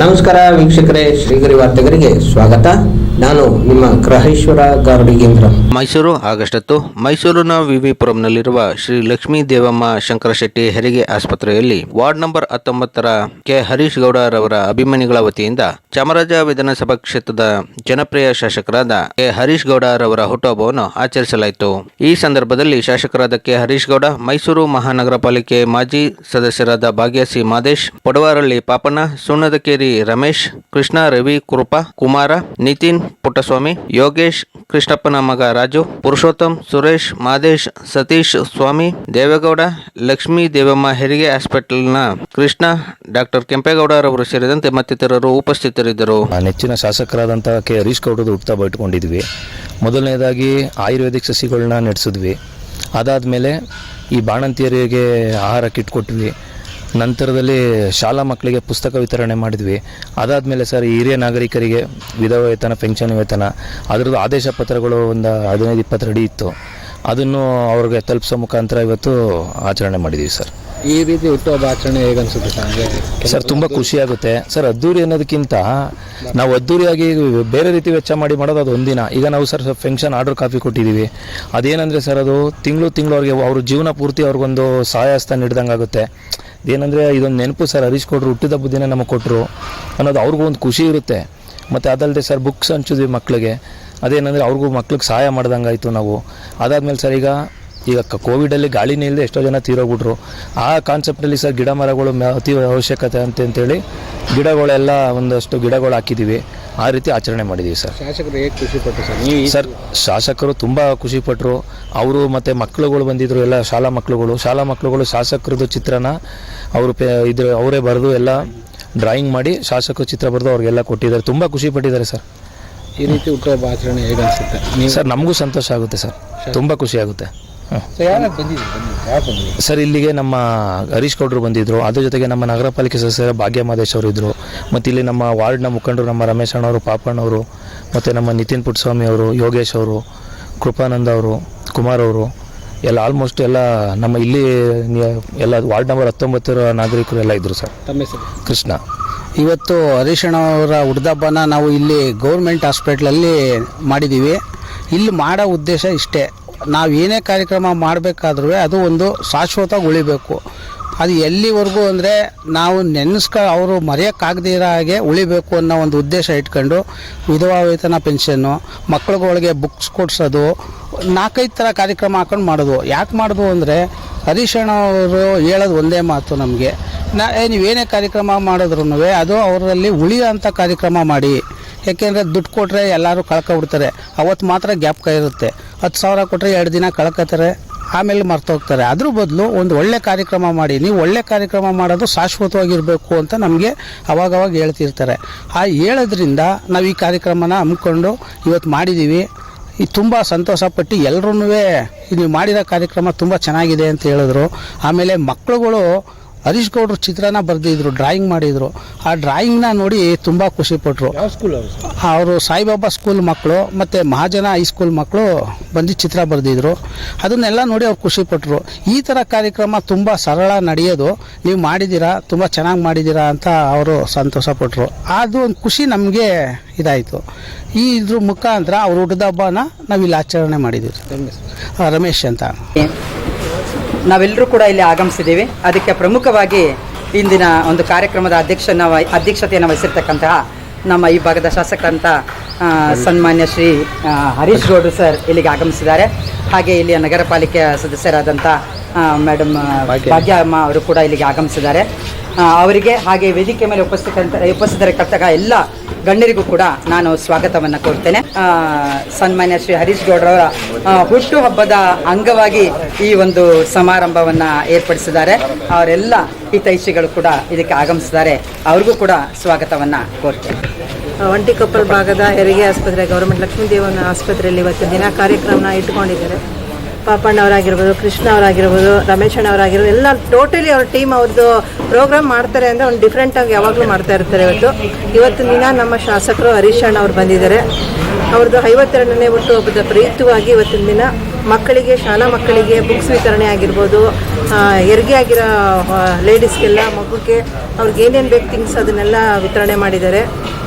ನಮಸ್ಕಾರ ವೀಕ್ಷಕರೇ, ಶ್ರೀಗರಿ ವಾರ್ತೆಗರಿಗೆ ಸ್ವಾಗತ. ನಾನು ನಿಮ್ಮ ಗ್ರಹೇಶ್ವರ ಗಾರ್ಡಿಗೇಂದ್ರ ಮೈಸೂರು ಆಗಸ್ಟ್ ಹತ್ತು. ಮೈಸೂರಿನ ವಿವಿಪುರಂನಲ್ಲಿರುವ ಶ್ರೀ ಲಕ್ಷ್ಮೀ ದೇವಮ್ಮ ಶಂಕರಶೆಟ್ಟಿ ಹೆರಿಗೆ ಆಸ್ಪತ್ರೆಯಲ್ಲಿ ವಾರ್ಡ್ ನಂಬರ್ ಹತ್ತೊಂಬತ್ತರ ಕೆ ಹರೀಶ್ ಗೌಡರವರ ಅಭಿಮಾನಿಗಳ ವತಿಯಿಂದ ಚಾಮರಾಜ ವಿಧಾನಸಭಾ ಕ್ಷೇತ್ರದ ಜನಪ್ರಿಯ ಶಾಸಕರಾದ ಕೆ ಹರೀಶ್ ಗೌಡರವರ ಹುಟ್ಟುಹಬ್ಬವನ್ನು ಆಚರಿಸಲಾಯಿತು. ಈ ಸಂದರ್ಭದಲ್ಲಿ ಶಾಸಕರಾದ ಕೆ ಹರೀಶ್ ಗೌಡ, ಮೈಸೂರು ಮಹಾನಗರ ಪಾಲಿಕೆ ಮಾಜಿ ಸದಸ್ಯರಾದ ಭಾಗ್ಯಸಿ ಮಾದೇಶ್, ಪಡವಾರಳ್ಳಿ ಪಾಪಣ್ಣ, ಸುಣ್ಣದಕೇರಿ ರಮೇಶ್, ಕೃಷ್ಣ, ರವಿ, ಕೃಪ, ಕುಮಾರ, ನಿತಿನ್, ಪುಟ್ಟಸ್ವಾಮಿ, ಯೋಗೇಶ್, ಕೃಷ್ಣಪ್ಪನ ಮಗ ರಾಜು, ಪುರುಷೋತ್ತಮ್, ಸುರೇಶ್, ಮಾದೇಶ್, ಸತೀಶ್, ಸ್ವಾಮಿ, ದೇವೇಗೌಡ, ಲಕ್ಷ್ಮೀ ದೇವಮ್ಮ ಹೆರಿಗೆ ಹಾಸ್ಪಿಟಲ್ನ ಕೃಷ್ಣ, ಡಾಕ್ಟರ್ ಕೆಂಪೇಗೌಡರವರು ಸೇರಿದಂತೆ ಮತ್ತಿತರರು ಉಪಸ್ಥಿತರಿದ್ದರು. ನೆಚ್ಚಿನ ಶಾಸಕರಾದಂತಹ ಕೆ. ಹರೀಶ್ ಗೌಡರು ಹುಟ್ಟುಹಬ್ಬ ಇಟ್ಕೊಂಡಿದ್ವಿ ಮೊದಲನೇದಾಗಿ ಆಯುರ್ವೇದಿಕ್ ಸಸಿಗಳನ್ನ ನಡೆಸಿದ್ವಿ. ಅದಾದಮೇಲೆ ಈ ಬಾಣಂತಿಯರಿಗೆ ಆಹಾರ ಕಿಟ್ ಕೊಟ್ವಿ. ನಂತರದಲ್ಲಿ ಶಾಲಾ ಮಕ್ಕಳಿಗೆ ಪುಸ್ತಕ ವಿತರಣೆ ಮಾಡಿದ್ವಿ. ಅದಾದಮೇಲೆ ಸರ್ ಈ ಹಿರಿಯ ನಾಗರಿಕರಿಗೆ ವಿಧವಾ ವೇತನ ಪೆನ್ಷನ್ ವೇತನ ಅದರದ್ದು ಆದೇಶ ಪತ್ರಗಳು ಒಂದು ಹದಿನೈದು ಇಪ್ಪತ್ತು ಅಡಿ ಇತ್ತು. ಅದನ್ನು ಅವ್ರಿಗೆ ತಲುಪಿಸೋ ಮುಖಾಂತರ ಇವತ್ತು ಆಚರಣೆ ಮಾಡಿದ್ವಿ ಸರ್. ಈ ರೀತಿ ಹುಟ್ಟುಹಬ್ಬ ಆಚರಣೆ ಹೇಗೆ ಅನಿಸುತ್ತೆ ಸರ್ ಸರ್ ತುಂಬ ಖುಷಿಯಾಗುತ್ತೆ ಸರ್ ಅದ್ದೂರಿ ಅನ್ನೋದಕ್ಕಿಂತ ನಾವು ಅದ್ದೂರಿಯಾಗಿ ಬೇರೆ ರೀತಿ ವೆಚ್ಚ ಮಾಡಿ ಮಾಡೋದು ಅದು ಒಂದಿನ. ಈಗ ನಾವು ಸರ್ ಫಂಕ್ಷನ್ ಆರ್ಡರ್ ಕಾಪಿ ಕೊಟ್ಟಿದ್ದೀವಿ ಅದೇನಂದರೆ ಸರ್ ಅದು ತಿಂಗಳು ತಿಂಗಳು ಅವ್ರಿಗೆ ಅವ್ರ ಜೀವನ ಪೂರ್ತಿ ಅವ್ರಿಗೊಂದು ಸಹಾಯ ಹಸ್ತ ನೀಡ್ದಂಗೆ ಆಗುತ್ತೆ ಏನಂದರೆ ಇದೊಂದು ನೆನಪು ಸರ್, ಹರೀಶ್ ಕೊಟ್ಟರು ಹುಟ್ಟಿದ ದಿನ ನಮಗೆ ಕೊಟ್ಟರು ಅನ್ನೋದು ಅವ್ರಿಗೂ ಒಂದು ಖುಷಿ ಇರುತ್ತೆ. ಮತ್ತು ಅದಲ್ಲದೆ ಸರ್ ಬುಕ್ಸ್ ಹಂಚಿದ್ವಿ ಮಕ್ಕಳಿಗೆ ಅದೇನಂದರೆ ಅವ್ರಿಗೂ ಮಕ್ಳಿಗೆ ಸಹಾಯ ಮಾಡ್ದಂಗೆ ಆಯಿತು ನಾವು. ಅದಾದಮೇಲೆ ಸರ್, ಈಗ ಈಗ ಕೋವಿಡಲ್ಲಿ ಗಾಳಿನೇ ಇಲ್ಲದೆ ಎಷ್ಟೋ ಜನ ತೀರೋಗ್ಬಿಟ್ರು. ಆ ಕಾನ್ಸೆಪ್ಟಲ್ಲಿ ಸರ್ ಗಿಡ ಮರಗಳು ಅತಿ ಅವಶ್ಯಕತೆ ಅಂತ ಅಂತೇಳಿ ಗಿಡಗಳೆಲ್ಲ ಒಂದಷ್ಟು ಗಿಡಗಳು ಹಾಕಿದ್ದೀವಿ ಆ ರೀತಿ ಆಚರಣೆ ಮಾಡಿದ್ದೀವಿ ಸರ್. ಶಾಸಕರು ಹೇಗೆ ಖುಷಿ ಪಟ್ಟು ಸರ್? ಸರ್ ಶಾಸಕರು ತುಂಬ ಖುಷಿಪಟ್ಟರು ಅವರು ಮತ್ತು ಮಕ್ಕಳುಗಳು ಬಂದಿದ್ದರು ಎಲ್ಲ ಶಾಲಾ ಮಕ್ಕಳುಗಳು ಶಾಲಾ ಮಕ್ಕಳುಗಳು ಶಾಸಕರದ್ದು ಚಿತ್ರನ ಅವರು ಪೇ ಇದ್ರ ಅವರೇ ಬರೆದು ಎಲ್ಲ ಡ್ರಾಯಿಂಗ್ ಮಾಡಿ ಶಾಸಕರು ಚಿತ್ರ ಬರೆದು ಅವ್ರಿಗೆಲ್ಲ ಕೊಟ್ಟಿದ್ದಾರೆ. ತುಂಬ ಖುಷಿ ಪಟ್ಟಿದ್ದಾರೆ ಸರ್. ಈ ರೀತಿ ಹುಟ್ಟುಹಬ್ಬ ಆಚರಣೆ ಹೇಗೆ ಅನಿಸುತ್ತೆ? ಸರ್ ನಮಗೂ ಸಂತೋಷ ಆಗುತ್ತೆ ಸರ್. ತುಂಬ ಖುಷಿ ಆಗುತ್ತೆ. ಸರ್ ಇಲ್ಲಿಗೆ ನಮ್ಮ ಹರೀಶ್ ಗೌಡರು ಬಂದಿದ್ರು. ಅದ್ರ ಜೊತೆಗೆ ನಮ್ಮ ನಗರ ಪಾಲಿಕೆ ಸದಸ್ಯರ ಭಾಗ್ಯ ಮಹದೇಶ್ ಅವರು ಇದ್ರು. ಮತ್ತೆ ಇಲ್ಲಿ ನಮ್ಮ ವಾರ್ಡ್ನ ಮುಖಂಡರು ನಮ್ಮ ರಮೇಶ್ ಅಣ್ಣವರು ಪಾಪಣ್ಣವರು ಮತ್ತು ನಮ್ಮ ನಿತಿನ್ ಪುಟ್ಸ್ವಾಮಿ ಅವರು ಯೋಗೇಶ್ ಅವರು ಕೃಪಾನಂದ ಅವರು ಕುಮಾರ್ ಅವರು ಎಲ್ಲ ಆಲ್ಮೋಸ್ಟ್ ಎಲ್ಲ ನಮ್ಮ ಇಲ್ಲಿ ಎಲ್ಲ ವಾರ್ಡ್ ನಂಬರ್ ಹತ್ತೊಂಬತ್ತರ ನಾಗರಿಕರು ಎಲ್ಲ ಇದ್ದರು ಸರ್ ಕೃಷ್ಣ. ಇವತ್ತು ಹರೀಶಣ್ಣ ಅವರ ಹುಡ್ದಬ್ಬನ ನಾವು ಇಲ್ಲಿ ಗೌರ್ಮೆಂಟ್ ಹಾಸ್ಪಿಟ್ಲಲ್ಲಿ ಮಾಡಿದ್ದೀವಿ ಇಲ್ಲಿ ಮಾಡೋ ಉದ್ದೇಶ ಇಷ್ಟೇ. ನಾವು ಏನೇ ಕಾರ್ಯಕ್ರಮ ಮಾಡಬೇಕಾದ್ರೂ ಅದು ಒಂದು ಶಾಶ್ವತ ಉಳಿಬೇಕು ಅದು ಎಲ್ಲಿವರೆಗೂ ಅಂದರೆ ನಾವು ನೆನೆಸ್ಕ ಅವರು ಮರೆಯೋಕ್ಕಾಗದೇ ಇರೋ ಹಾಗೆ ಉಳಿಬೇಕು ಅನ್ನೋ ಒಂದು ಉದ್ದೇಶ ಇಟ್ಕೊಂಡು ವಿಧವಾ ವೇತನ ಪೆನ್ಷನ್ನು ಮಕ್ಕಳುಗಳಿಗೆ ಬುಕ್ಸ್ ಕೊಡಿಸೋದು, ನಾಲ್ಕೈದು ಥರ ಕಾರ್ಯಕ್ರಮ ಹಾಕೊಂಡು ಮಾಡೋದು. ಯಾಕೆ ಮಾಡೋದು ಅಂದರೆ ಹರೀಶಣ್ಣ ಅವರು ಹೇಳೋದು ಒಂದೇ ಮಾತು ನಮಗೆ. ನಾ ನೀವೇನೇ ಕಾರ್ಯಕ್ರಮ ಮಾಡಿದ್ರು ಅದು ಅವರಲ್ಲಿ ಉಳಿಯೋಂಥ ಕಾರ್ಯಕ್ರಮ ಮಾಡಿ. ಯಾಕೆಂದರೆ ದುಡ್ಡು ಕೊಟ್ಟರೆ ಎಲ್ಲರೂ ಕಳ್ಕೊಬಿಡ್ತಾರೆ ಅವತ್ತು ಮಾತ್ರ ಗ್ಯಾಪ್ ಕೈ ಇರುತ್ತೆ. ಹತ್ತು ಸಾವಿರ ಕೊಟ್ಟರೆ ಎರಡು ದಿನ ಕಳ್ಕೊತಾರೆ ಆಮೇಲೆ ಮರ್ತೋಗ್ತಾರೆ ಅದ್ರ ಬದಲು ಒಂದು ಒಳ್ಳೆ ಕಾರ್ಯಕ್ರಮ ಮಾಡಿ, ನೀವು ಒಳ್ಳೆ ಕಾರ್ಯಕ್ರಮ ಮಾಡೋದು ಶಾಶ್ವತವಾಗಿರಬೇಕು ಅಂತ ನಮಗೆ ಅವಾಗವಾಗ ಹೇಳ್ತಿರ್ತಾರೆ. ಆ ಹೇಳೋದ್ರಿಂದ ನಾವು ಈ ಕಾರ್ಯಕ್ರಮನ ಹಮ್ಮಿಕೊಂಡು ಇವತ್ತು ಮಾಡಿದ್ದೀವಿ ಈ ತುಂಬ ಸಂತೋಷಪಟ್ಟು ಎಲ್ಲರೂ ನೀವು ಮಾಡಿರೋ ಕಾರ್ಯಕ್ರಮ ತುಂಬ ಚೆನ್ನಾಗಿದೆ ಅಂತ ಹೇಳಿದ್ರು. ಆಮೇಲೆ ಮಕ್ಕಳುಗಳು ಹರೀಶ್ ಗೌಡ್ರು ಚಿತ್ರನ ಬರೆದಿದ್ರು ಡ್ರಾಯಿಂಗ್ ಮಾಡಿದರು. ಆ ಡ್ರಾಯಿಂಗ್ನ ನೋಡಿ ತುಂಬ ಖುಷಿಪಟ್ಟರು ಯಾವ ಸ್ಕೂಲ್ ಅವರು? ಸಾಯಿಬಾಬಾ ಸ್ಕೂಲ್ ಮಕ್ಕಳು ಮತ್ತು ಮಹಾಜನ ಹೈಸ್ಕೂಲ್ ಮಕ್ಕಳು ಬಂದು ಚಿತ್ರ ಬರೆದಿದ್ರು. ಅದನ್ನೆಲ್ಲ ನೋಡಿ ಅವ್ರು ಖುಷಿಪಟ್ಟರು ಈ ಥರ ಕಾರ್ಯಕ್ರಮ ತುಂಬ ಸರಳ ನಡೆಯೋದು. ನೀವು ಮಾಡಿದ್ದೀರಾ ತುಂಬ ಚೆನ್ನಾಗಿ ಮಾಡಿದ್ದೀರಾ ಅಂತ ಅವರು ಸಂತೋಷಪಟ್ಟರು ಅದು ಒಂದು ಖುಷಿ ನಮಗೆ ಇದಾಯಿತು. ಈ ಇದ್ರ ಮುಖಾಂತರ ಅವ್ರ ಹುಟ್ಟಿದ ಹಬ್ಬನ ನಾವಿಲ್ಲಿ ಆಚರಣೆ ಮಾಡಿದ್ದೀವಿ. ರಮೇಶ್. ಅಂತ. ನಾವೆಲ್ಲರೂ ಕೂಡ ಇಲ್ಲಿ ಆಗಮಿಸಿದ್ದೀವಿ. ಅದಕ್ಕೆ ಪ್ರಮುಖವಾಗಿ ಇಂದಿನ ಒಂದು ಕಾರ್ಯಕ್ರಮದ ಅಧ್ಯಕ್ಷನ ಅಧ್ಯಕ್ಷತೆಯನ್ನು ವಹಿಸಿರ್ತಕ್ಕಂತಹ ನಮ್ಮ ಈ ಭಾಗದ ಶಾಸಕರಂತ ಸನ್ಮಾನ್ಯ ಶ್ರೀ ಹರೀಶ್ ಗೌಡ್ರು ಸರ್ ಇಲ್ಲಿಗೆ ಆಗಮಿಸಿದ್ದಾರೆ. ಹಾಗೆ ಇಲ್ಲಿಯ ನಗರ ಪಾಲಿಕೆಯ ಸದಸ್ಯರಾದಂಥ ಮೇಡಮ್ ಭಾಗ್ಯಮ್ಮ ಅವರು ಕೂಡ ಇಲ್ಲಿಗೆ ಆಗಮಿಸಿದ್ದಾರೆ. ಅವರಿಗೆ ಹಾಗೆ ವೇದಿಕೆ ಮೇಲೆ ಉಪಸ್ಥಿತ ಉಪಸ್ಥಿತರಿರ್ತಕ್ಕ ಎಲ್ಲ ಗಣ್ಯರಿಗೂ ಕೂಡ ನಾನು ಸ್ವಾಗತವನ್ನು ಕೋರ್ತೇನೆ. ಆ, ಸನ್ಮಾನ್ಯ ಶ್ರೀ ಹರೀಶ್ ಗೌಡ್ರವರ ಹುಟ್ಟು ಹಬ್ಬದ ಅಂಗವಾಗಿ ಈ ಒಂದು ಸಮಾರಂಭವನ್ನು ಏರ್ಪಡಿಸಿದ್ದಾರೆ. ಅವರೆಲ್ಲ ಹಿತೈಷಿಗಳು ಕೂಡ ಇದಕ್ಕೆ ಆಗಮಿಸಿದ್ದಾರೆ. ಅವ್ರಿಗೂ ಕೂಡ ಸ್ವಾಗತವನ್ನು ಕೋರ್ತೇನೆ. ಒಂಟಿಕೊಪ್ಪಲ್ ಭಾಗದ ಹೆರಿಗೆ ಆಸ್ಪತ್ರೆ ಗೌರ್ಮೆಂಟ್ ಲಕ್ಷ್ಮೀ ದೇವನ ಆಸ್ಪತ್ರೆಯಲ್ಲಿ ಇವತ್ತು ದಿನ ಕಾರ್ಯಕ್ರಮನ ಇಟ್ಕೊಂಡಿದ್ದಾರೆ ಪಾಪಣ್ಣ ಅವರಾಗಿರ್ಬೋದು, ಕೃಷ್ಣ ಅವರಾಗಿರ್ಬೋದು ರಮೇಶಣ್ಣ ಅವರಾಗಿರ್ಬೋದು, ಎಲ್ಲ ಟೋಟಲಿ ಅವ್ರ ಟೀಮ್ ಅವ್ರದ್ದು ಪ್ರೋಗ್ರಾಮ್ ಮಾಡ್ತಾರೆ ಅಂದರೆ ಒಂದು ಡಿಫ್ರೆಂಟಾಗಿ ಯಾವಾಗಲೂ ಮಾಡ್ತಾ ಇರ್ತಾರೆ ಇವತ್ತು. ಇವತ್ತಿನ ದಿನ ನಮ್ಮ ಶಾಸಕರು ಹರೀಶ್ ಅಣ್ಣ ಅವ್ರು ಬಂದಿದ್ದಾರೆ. ಅವ್ರದ್ದು ಐವತ್ತೆರಡನೇ ಹುಟ್ಟುಹಬ್ಬದ ಪ್ರಯುಕ್ತವಾಗಿ ಇವತ್ತಿನ ದಿನ ಮಕ್ಕಳಿಗೆ, ಶಾಲಾ ಮಕ್ಕಳಿಗೆ ಬುಕ್ಸ್ ವಿತರಣೆ ಆಗಿರ್ಬೋದು ಹೆರಿಗೆ ಆಗಿರೋ ಲೇಡೀಸ್ಗೆಲ್ಲ ಮಗುಗೆ ಅವ್ರಿಗೆ ಏನೇನು ಬೇಕು ಥಿಂಗ್ಸ್ ಅದನ್ನೆಲ್ಲ ವಿತರಣೆ ಮಾಡಿದ್ದಾರೆ.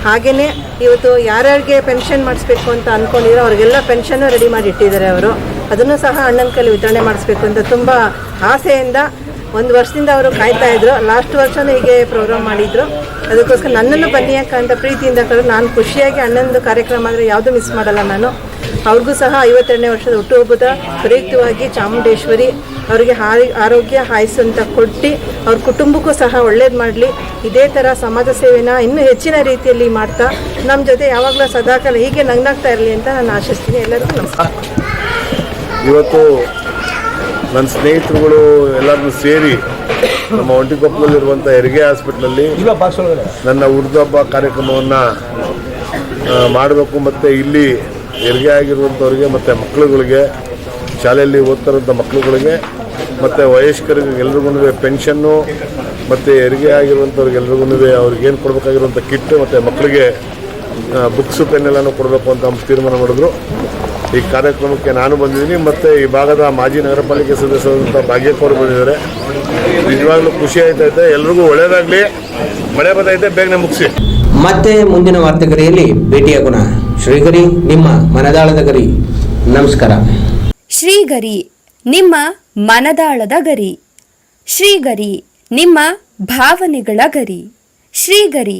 ಹಾಗೆಯೇ ಇವತ್ತು ಯಾರ್ಯಾರಿಗೆ ಪೆನ್ಷನ್ ಮಾಡಿಸ್ಬೇಕು ಅಂತ ಅಂದ್ಕೊಂಡಿರೋ ಅವ್ರಿಗೆಲ್ಲ ಪೆನ್ಷನ್ನು ರೆಡಿ ಮಾಡಿ ಇಟ್ಟಿದ್ದಾರೆ ಅವರು. ಅದನ್ನು ಸಹ ಅಣ್ಣನ ಕೈಲಿ ವಿತರಣೆ ಮಾಡಿಸ್ಬೇಕು ಅಂತ ತುಂಬ ಆಸೆಯಿಂದ ಒಂದು ವರ್ಷದಿಂದ ಅವರು ಕಾಯ್ತಾ ಇದ್ರು. ಲಾಸ್ಟ್ ವರ್ಷನೂ ಹೀಗೆ ಪ್ರೋಗ್ರಾಮ್ ಮಾಡಿದ್ರು. ಅದಕ್ಕೋಸ್ಕರ ನನ್ನನ್ನು ಬನ್ನಿ ಅಂತ ಪ್ರೀತಿಯಿಂದ ಕರೆದು ನಾನು ಖುಷಿಯಾಗಿ ಅಣ್ಣನದು ಕಾರ್ಯಕ್ರಮ ಅಂದರೆ ಯಾವುದೂ ಮಿಸ್ ಮಾಡಲ್ಲ ನಾನು. ಅವ್ರಿಗೂ ಸಹ ಐವತ್ತೆರಡನೇ ವರ್ಷದ ಹುಟ್ಟುಹಬ್ಬದ ಪ್ರಯುಕ್ತವಾಗಿ ಚಾಮುಂಡೇಶ್ವರಿ ಅವರಿಗೆ ಹಾರಿ, ಆರೋಗ್ಯ ಹಾಯಿಸು ಅಂತ ಕೊಟ್ಟು ಅವ್ರ ಕುಟುಂಬಕ್ಕೂ ಸಹ ಒಳ್ಳೇದು ಮಾಡಲಿ. ಇದೇ ಥರ ಸಮಾಜ ಸೇವೆನ ಇನ್ನೂ ಹೆಚ್ಚಿನ ರೀತಿಯಲ್ಲಿ ಮಾಡ್ತಾ ನಮ್ಮ ಜೊತೆ ಯಾವಾಗಲೂ ಸದಾಕಾಲ ಹೀಗೆ ನಗ್ನಾಗ್ತಾ ಇರಲಿ ಅಂತ ನಾನು ಆಶಿಸ್ತೀನಿ. ಎಲ್ಲರಿಗೂ ನಮಸ್ಕಾರ. ಇವತ್ತು ನನ್ನ ಸ್ನೇಹಿತರುಗಳು ಎಲ್ಲರನ್ನೂ ಸೇರಿ ನಮ್ಮ ಒಂಟಿಕೊಪ್ಪಲಲ್ಲಿರುವಂಥ ಹೆರಿಗೆ ಹಾಸ್ಪಿಟ್ಲಲ್ಲಿ ನನ್ನ ಹುರಿದಬ್ಬ ಕಾರ್ಯಕ್ರಮವನ್ನು ಮಾಡಬೇಕು ಮತ್ತು ಇಲ್ಲಿ ಹೆರಿಗೆ ಆಗಿರುವಂಥವ್ರಿಗೆ ಮತ್ತು ಮಕ್ಕಳುಗಳಿಗೆ ಶಾಲೆಯಲ್ಲಿ ಓದ್ತಾರಂಥ ಮಕ್ಕಳುಗಳಿಗೆ ಮತ್ತು ವಯಸ್ಕರಿಗೆ ಎಲ್ರಿಗೂ ಪೆನ್ಷನ್ನು ಮತ್ತು ಹೆರಿಗೆ ಆಗಿರುವಂಥವ್ರಿಗೆ ಎಲ್ರಿಗೂ ಅವ್ರಿಗೇನು ಕೊಡಬೇಕಾಗಿರುವಂಥ ಕಿಟ್ಟು ಮತ್ತು ಮಕ್ಕಳಿಗೆ ಬುಕ್ಸು ಪೆನ್ನೆಲ್ಲನೂ ಕೊಡಬೇಕು ಅಂತ ತೀರ್ಮಾನ ಮಾಡಿದ್ರು. ಈ ಕಾರ್ಯಕ್ರಮಕ್ಕೆ ನಾನು ಬಂದಿದ್ದೀನಿ ಮತ್ತು ಈ ಭಾಗದ ಮಾಜಿ ನಗರ ಪಾಲಿಕೆ ಸದಸ್ಯರಾದಂಥ ಭಾಗ್ಯಕ್ಕವರು ಬಂದಿದ್ದಾರೆ. ನಿಜವಾಗ್ಲೂ ಖುಷಿ ಆಯ್ತೈತೆ ಎಲ್ರಿಗೂ ಒಳ್ಳೇದಾಗಲಿ. ಮಳೆ ಬರ್ತೈತೆ ಬೇಗನೆ ಮುಗಿಸಿ. ಮತ್ತೆ ಮುಂದಿನ ವಾರ್ತೆಗರಿಯಲ್ಲಿ ಭೇಟಿಯಾಗೋಣ ಶ್ರೀಗರಿ ನಿಮ್ಮ ಮನದಾಳದ ಗರಿ. ನಮಸ್ಕಾರ. ಶ್ರೀಗರಿ ನಿಮ್ಮ ಮನದಾಳದ ಗರಿ. ಶ್ರೀಗರಿ ನಿಮ್ಮ ಭಾವನೆಗಳ ಗರಿ. ಶ್ರೀಗರಿ